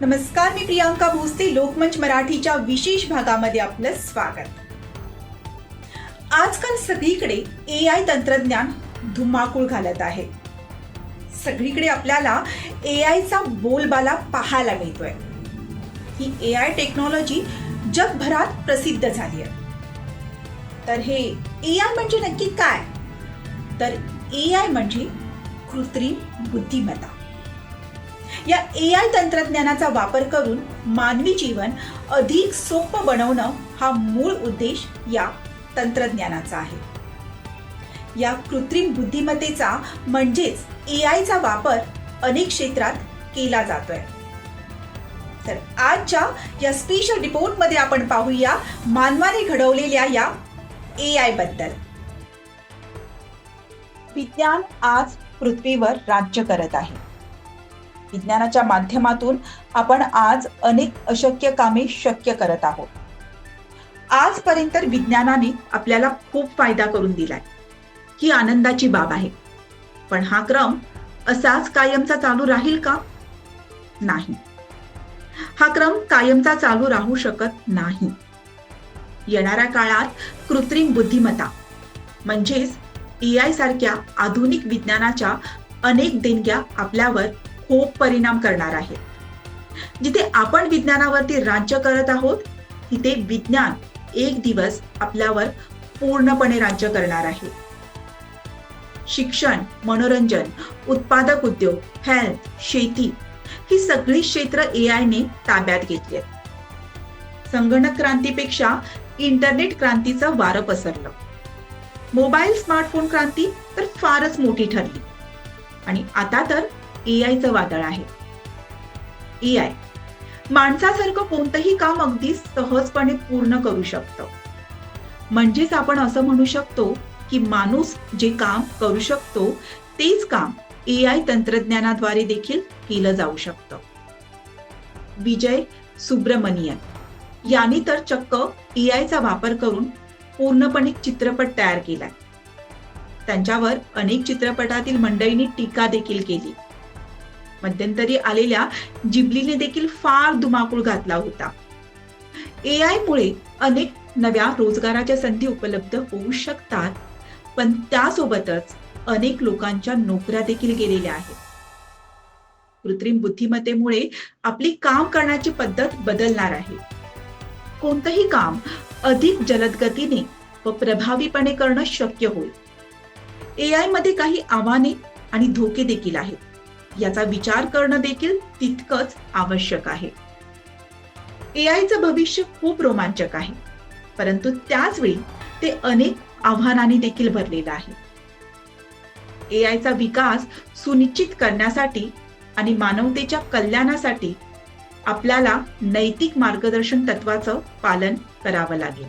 नमस्कार मी प्रियांका भोसले लोकमंच मराठीच्या विशेष भागामध्ये आपलं स्वागत. आजकाल सगळीकडे ए आय तंत्रज्ञान धुमाकूळ घालत आहे. सगळीकडे आपल्याला ए आयचा बोलबाला पाहायला मिळतोय. ही ए आय टेक्नॉलॉजी जगभरात प्रसिद्ध झाली आहे. तर हे ए आय म्हणजे नक्की काय? तर ए आय म्हणजे कृत्रिम बुद्धिमत्ता. या ए आय तंत्रज्ञानाचा वापर करून मानवी जीवन अधिक सोपं बनवणं हा मूळ उद्देश या तंत्रज्ञानाचा आहे. या कृत्रिम बुद्धिमत्तेचा म्हणजेच ए आयचा वापर अनेक क्षेत्रात केला जातोय. तर आजच्या या स्पेशल रिपोर्टमध्ये आपण पाहूया मानवाने घडवलेल्या या ए आयबद्दल. विज्ञान आज पृथ्वीवर राज्य करत आहे. विज्ञानाच्या माध्यमातून आपण आज अनेक अशक्य कामे शक्य करत आहोत. आजपर्यंत विज्ञानाने आपल्याला खूप फायदा करून दिलाय. ही आनंदाची बाब आहे. पण हा क्रम असाच कायमचा चालू राहील का? नाही. हा क्रम कायमचा चालू राहू शकत नाही. येणाऱ्या काळात कृत्रिम बुद्धिमत्ता म्हणजेच ए आय सारख्या आधुनिक विज्ञानाच्या अनेक देणग्या आपल्यावर खूप परिणाम करणार आहे. जिथे आपण विज्ञानावरती राज्य करत आहोत तिथे विज्ञान एक दिवस आपल्यावर पूर्णपणे राज्य करणार आहे. शिक्षण मनोरंजन उत्पादक उद्योग हेल्थ शेती ही सगळी क्षेत्र ए आयने ताब्यात घेतली संगणक क्रांतीपेक्षा इंटरनेट क्रांतीचं वारं पसरलं. मोबाईल स्मार्टफोन क्रांती तर फारच मोठी ठरली. आणि आता तर ए वादळ आहे. ए आय माणसासारखं कोणतंही काम अगदी सहजपणे पूर्ण करू शकतं. म्हणजेच आपण असं म्हणू शकतो की माणूस जे काम करू शकतो तेच काम ए आय तंत्रज्ञानाद्वारे देखील केलं जाऊ शकतं. विजय सुब्रमणियन. यांनी तर चक्क ए आयचा वापर करून पूर्णपणे चित्रपट तयार केलाय. त्यांच्यावर अनेक चित्रपटातील मंडळींनी टीका देखील केली. मध्यंतरी आलेल्या जिबलीने देखील फार धुमाकूळ घातला होता. ए आय मुळे अनेक नव्या रोजगाराच्या संधी उपलब्ध होऊ शकतात पण त्यासोबतच अनेक लोकांच्या नोकऱ्या देखील गेलेल्या आहेत. कृत्रिम बुद्धिमत्तेमुळे आपली काम करण्याची पद्धत बदलणार आहे. कोणतंही काम अधिक जलद गतीने व प्रभावीपणे करणं शक्य होईल. ए आयमध्ये काही आव्हाने आणि धोके देखील आहेत. याचा विचार करणं देखील तितकंच आवश्यक आहे. ए आयचं भविष्य खूप रोमांचक आहे परंतु त्याच वेळी ते अनेक आव्हानांनी देखील भरलेलं आहे. ए आयचा विकास सुनिश्चित करण्यासाठी आणि मानवतेच्या कल्याणासाठी आपल्याला नैतिक मार्गदर्शन तत्वाचं पालन करावं लागेल.